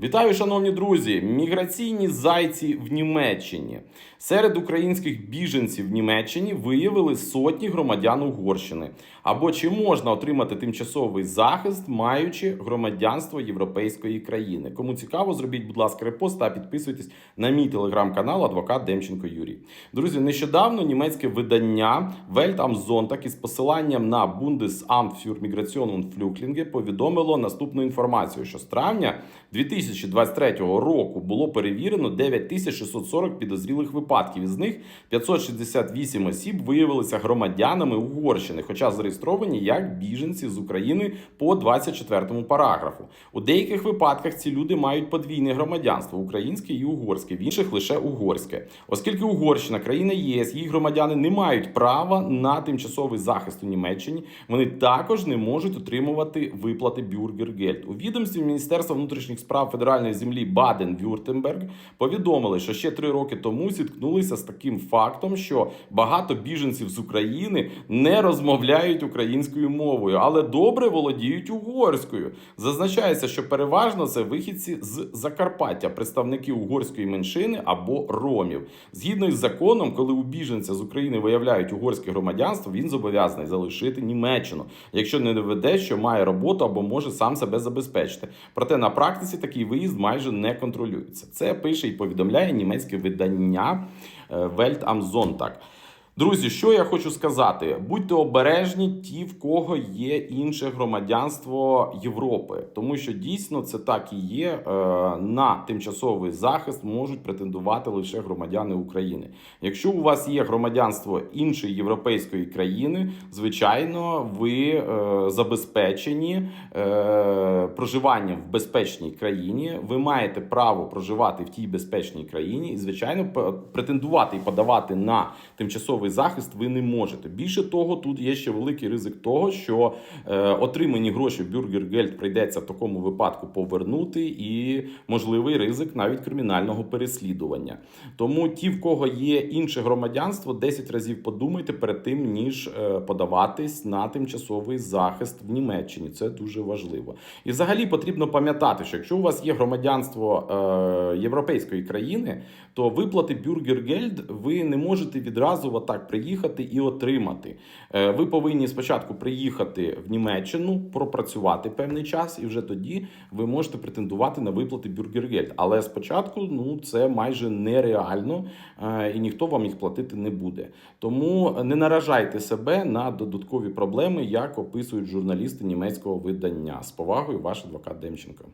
Вітаю, шановні друзі! Міграційні зайці в Німеччині. Серед українських біженців в Німеччині виявили сотні громадян Угорщини. Або чи можна отримати тимчасовий захист, маючи громадянство європейської країни? Кому цікаво, зробіть, будь ласка, репост та підписуйтесь на мій телеграм-канал Адвокат Демченко Юрій. Друзі, нещодавно німецьке видання Welt am Sonntag із посиланням на Bundesamt für Migration und Flüchtlinge повідомило наступну інформацію, що з травня 2023 року було перевірено 9640 підозрілих випадків. Із них 568 осіб виявилися громадянами Угорщини, хоча зареєстровані як біженці з України по 24 параграфу. У деяких випадках ці люди мають подвійне громадянство українське і угорське, в інших лише угорське. Оскільки Угорщина країна ЄС, її громадяни не мають права на тимчасовий захист у Німеччині. Вони також не можуть отримувати виплати Бюргергельд. У відомстві Міністерства внутрішніх справ федеральної землі Баден-Вюртемберг повідомили, що ще три роки тому зіткнулися з таким фактом, що багато біженців з України не розмовляють українською мовою, але добре володіють угорською. Зазначається, що переважно це вихідці з Закарпаття, представники угорської меншини або ромів. Згідно із законом, коли у біженця з України виявляють угорське громадянство, він зобов'язаний залишити Німеччину, якщо не доведе, що має роботу або може сам себе забезпечити. Проте на практиці такий виїзд майже не контролюється. Це пише і повідомляє німецьке видання е, Welt am Sonntag. Друзі, що я хочу сказати: будьте обережні, ті, в кого є інше громадянство Європи, тому що дійсно це так і є. Е, На тимчасовий захист можуть претендувати лише громадяни України. Якщо у вас є громадянство іншої європейської країни, звичайно, ви е, забезпечені е, проживанням в безпечній країні. Ви маєте право проживати в тій безпечній країні, і звичайно, претендувати і подавати на тимчасовий захист ви не можете. Більше того, тут є ще великий ризик того, що е, отримані гроші Бюргергельд прийдеться в такому випадку повернути, і можливий ризик навіть кримінального переслідування. Тому ті, в кого є інше громадянство, 10 разів подумайте перед тим, ніж е, подаватись на тимчасовий захист в Німеччині. Це дуже важливо. І взагалі потрібно пам'ятати, що якщо у вас є громадянство е, європейської країни, то виплати Бюргергельд ви не можете відразу отак приїхати і отримати. Е, ви повинні спочатку приїхати в Німеччину, пропрацювати певний час, і вже тоді ви можете претендувати на виплати Бюргергельд. Але спочатку ну це майже нереально, е, і ніхто вам їх платити не буде. Тому не наражайте себе на додаткові проблеми, як описують журналісти німецького видання. З повагою, ваш адвокат Демченко.